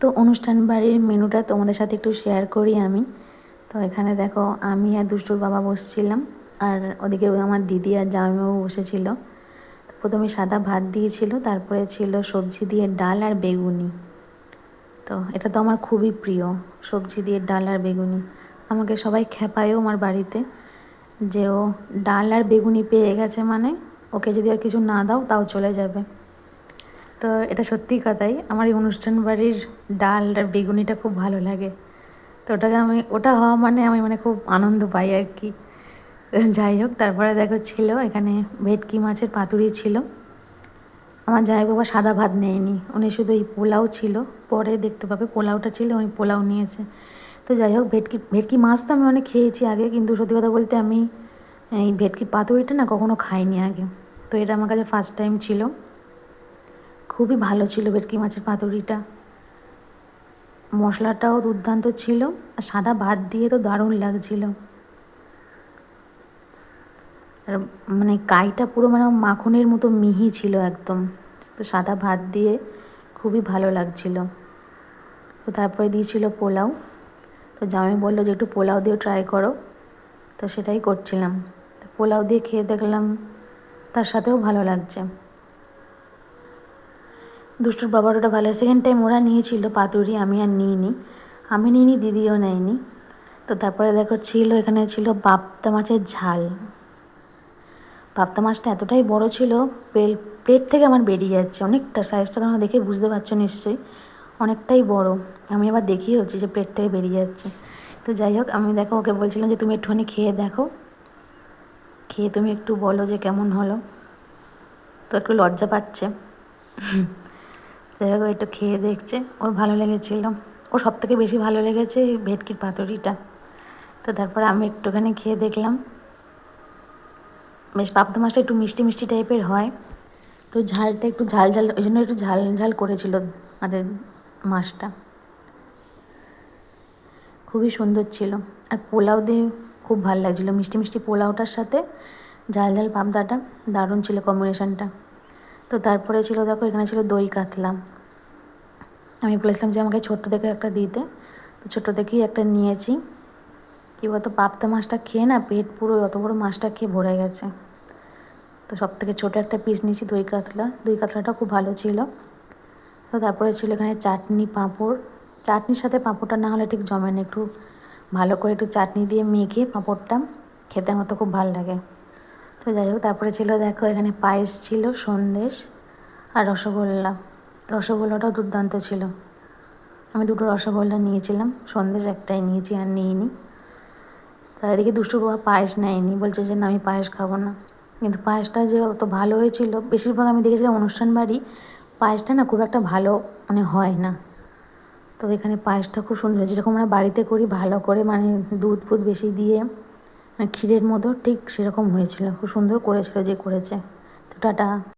তো অনুষ্ঠান বাড়ির মেনুটা তোমাদের সাথে একটু শেয়ার করি আমি। তো এখানে দেখো, আমি আর দুষ্টুর বাবা বসছিলাম, আর ওদিকে আমার দিদি আর জামাইবাবু বসেছিল। প্রথমে সাদা ভাত দিয়েছিল, তারপরে ছিল সবজি দিয়ে ডাল আর বেগুনি। তো এটা তো আমার খুবই প্রিয়, সবজি দিয়ে ডাল আর বেগুনি। আমাকে সবাই খেপায়ও আমার বাড়িতে যে ও ডাল আর বেগুনি পেয়ে গেছে মানে ওকে যদি আর কিছু না দাও তাও চলে যাবে। তো এটা সত্যি কথাই, আমার এই অনুষ্ঠান বাড়ির ডাল আর বেগুনিটা খুব ভালো লাগে। তো ওটাকে আমি, ওটা হওয়া মানে আমি মানে খুব আনন্দ পাই আর কি। যাই হোক, তারপরে দেখো ছিল এখানে ভেটকি মাছের পাতুরি ছিল। আমার জামাই বাবা সাদা ভাত নেয়নি, উনি শুধু এই পোলাও ছিল। পরে দেখতে পাবে পোলাওটা ছিল, উনি পোলাও নিয়েছে। তো যাই হোক, ভেটকি ভেটকি মাছ তো আমি অনেক খেয়েছি আগে, কিন্তু সত্যি কথা বলতে আমি এই ভেটকি পাতুরিটা না কখনো খাইনি আগে। তো এটা আমার কাছে ফার্স্ট টাইম ছিল। খুবই ভালো ছিল ভেটকি মাছের পাতুরিটা। মশলাটাও দুর্দান্ত ছিল, আর সাদা ভাত দিয়ে তো দারুণ লাগছিল। আর মানে কাইটা পুরো মানে মাখনের মতো মিহি ছিল একদম। তো সাদা ভাত দিয়ে খুবই ভালো লাগছিল। তো তারপরে দিয়েছিল পোলাও। তো জামাই বলল যে একটু পোলাও দিয়ে ট্রাই করো। তো সেটাই করছিলাম। পোলাও দিয়ে খেয়ে দেখলাম তার সাথেও ভালো লাগছে। দুষ্টুর বাবার ওটা ভালো। সেকেন্ড টাইম ওরা নিয়েছিল পাতুরি, আমি আর নিইনি। আমি নিইনি, দিদিও নেয়নি। তো তারপরে দেখো ছিল, এখানে ছিল বাপ্তা মাছের ঝাল। পাপ্তা মাছটা এতটাই বড় ছিল পেল প্লেট থেকে আমার বেরিয়ে যাচ্ছে। অনেকটা সাইজটা তোমরা দেখে বুঝতে পারছ নিশ্চয়ই। অনেকটাই বড়। আমি আবার দেখিয়েওছি যে প্লেট থেকে বেরিয়ে যাচ্ছে। তো যাই হোক, আমি দেখো ওকে বলছিলাম যে, তুমি একটুখানি খেয়ে দেখো। খেয়ে তুমি একটু বলো যে কেমন হলো। তো একটু লজ্জা পাচ্ছে। হোক একটু খেয়ে দেখছে। ওর ভালো লেগেছিল। ওর সব থেকে বেশি ভালো লেগেছে এই ভেটকির পাতুরিটা। তো তারপরে আমি একটুখানি খেয়ে দেখলাম। বেশ পাবদা মাছটা একটু মিষ্টি মিষ্টি টাইপের হয়। তো ঝালটা একটু ঝাল ঝাল, ওই জন্য একটু ঝাল ঝাল করেছিল আমাদের মাছটা। খুবই সুন্দর ছিল। আর পোলাও দিয়ে খুব ভালো লাগছিল। মিষ্টি মিষ্টি পোলাওটার সাথে ঝাল ঝাল পাবদাটা দারুণ ছিল কম্বিনেশনটা তো তারপরে ছিল, দেখো এখানে ছিল দই কাতলা আমি বলেছিলাম যে আমাকে ছোট্ট দেখে একটা দিতে। তো ছোটো দেখেই একটা নিয়েছি। কী বলতো, পাবদা মাছটা খেয়ে না পেট পুরো অত বড় মাছটা খেয়ে ভরে গেছে। তো সব থেকে ছোটো একটা পিস নিয়েছি দই কাতলা। দই কাতলাটা খুব ভালো ছিল। তো তারপরে ছিল এখানে চাটনি পাঁপড়। চাটনির সাথে পাঁপড়টা না হলে ঠিক জমে না। একটু ভালো করে একটু চাটনি দিয়ে মেখে পাঁপড়টা খেতে আমার তো খুব ভালো লাগে। তো যাই হোক, তারপরে ছিল দেখো এখানে পায়েস ছিল, সন্দেশ আর রসগোল্লা। রসগোল্লাটাও দুর্দান্ত ছিল। আমি দুটো রসগোল্লা নিয়েছিলাম, সন্দেশ একটাই নিয়েছি আর নিইনি। তার এদিকে দুষ্টু বাবা পায়েস নেয়নি, বলছে যে না, আমি পায়েস খাব না। কিন্তু পায়েসটা যে অত ভালো হয়েছিল, বেশিরভাগ আমি দেখেছিলাম অনুষ্ঠান বাড়ি পায়েসটা না খুব একটা ভালো মানে হয় না। তো এখানে পায়েসটা খুব সুন্দর যেরকম আমরা বাড়িতে করি, ভালো করে মানে দুধ ফুধ বেশি দিয়ে ক্ষীরের মতো ঠিক সেরকম হয়েছিল। খুব সুন্দর করেছিল যে করেছে। তো টাটা।